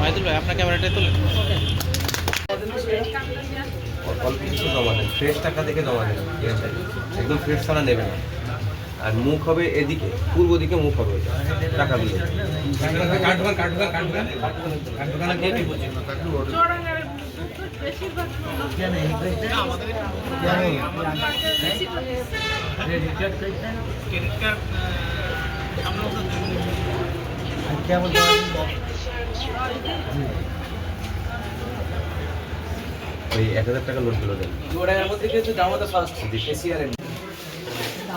মাইদুল ভাই, আপনার ক্যামেরাটা তুলেন অল্প কিছু জমা দেন ফ্রেশ টাকা দেখে জমা দেন ঠিক আছে? একদম ফ্রেশ ছাড়া নেবে না। আর মুখ হবে এদিকে পূর্ব দিকে মুখ হবে টাকাগুলো ক্রেডিট ওই এক হাজার টাকা নোটগুলো দেন। জোড়ার মধ্যে কিন্তু জামাতে first ACR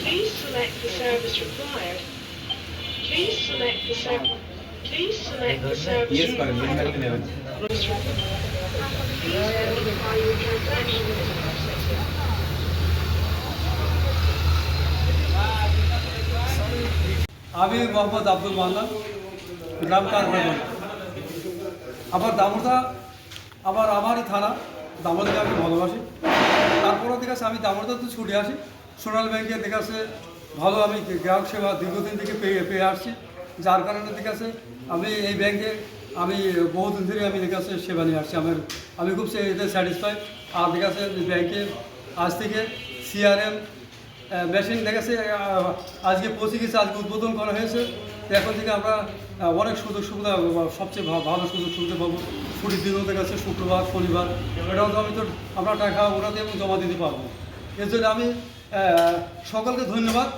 Please select the service required. Please select the service. Please select the service yes করেন required. মিনিমাম নেবেন Please verify your transaction is processing. আমি মোহাম্মদ আব্দুল মান্নান গ্রাম কারখানা আমার দামোদা আবার আমারই থানা দামোদাকে আমি ভালোবাসি। তারপরে ঠিক আছে, আমি দামোদা তো ছুটে আসি। সোনালী ব্যাংকে ঠিক আছে, ভালো আমি গ্রাহক সেবা দীর্ঘদিন থেকে পেয়ে পেয়ে আসছি। যার কারণে ঠিক আছে, আমি এই ব্যাংকে আমি বহুদিন ধরে আমি ঠিক আছে সেবা নিয়ে আসছি। আমার আমি খুব এতে স্যাটিসফাই আর ঠিক আছে ব্যাংকে আজ থেকে সিআরএম মেশিন দেখেছে আজকে পৌঁছে গেছে, আজকে উদ্বোধন করা হয়েছে। এখন থেকে আমরা অনেক সুযোগ সুবিধা, সবচেয়ে ভালো সুযোগ সুবিধা পাবো। ছুটির দিনও কাছে শুক্রবার শনিবার এটাও তো আমি তো আমরা টাকা ওটাতে এবং জমা দিতে পারব। এর জন্য আমি সকলকে ধন্যবাদ।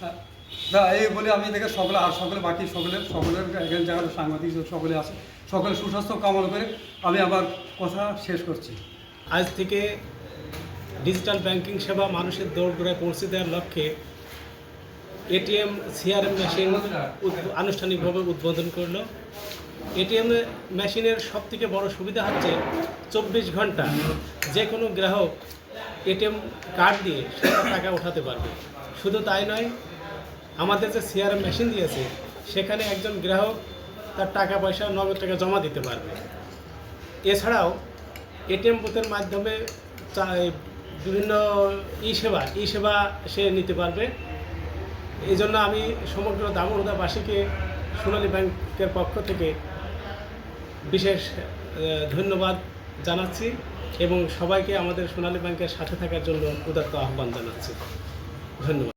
হ্যাঁ, এই বলে আমি দেখে সকলে আর সকলে বাকি সকলে সকলের এখানে যারা সাংবাদিক সকলে আছে সকলে সুস্বাস্থ্য কামনা করে আমি আমার কথা শেষ করছি। আজ থেকে ডিজিটাল ব্যাংকিং সেবা মানুষের দৌড় দৌড়গোড়ায় পৌঁছে দেওয়ার লক্ষ্যে এটিএম সিআরএম মেশিন আনুষ্ঠানিকভাবে উদ্বোধন করল। এটিএম মেশিনের সবথেকে বড় সুবিধা হচ্ছে চব্বিশ ঘণ্টা যে কোনো গ্রাহক এটিএম কার্ড দিয়ে সেটা টাকা ওঠাতে পারবে। শুধু তাই নয়, আমাদের যে সিআরএম মেশিন দিয়েছে, সেখানে একজন গ্রাহক তার টাকা পয়সা নগদ টাকা জমা দিতে পারবে। এছাড়াও এটিএম বুথের মাধ্যমে বিভিন্ন ই সেবা ই সেবা সে নিতে পারবে। এই জন্য আমি সমগ্র দামোদাবাসীকে সোনালী ব্যাংকের পক্ষ থেকে বিশেষ ধন্যবাদ জানাচ্ছি এবং সবাইকে আমাদের সোনালী ব্যাংকের সাথে থাকার জন্য উদাত্ত আহ্বান জানাচ্ছি। ধন্যবাদ।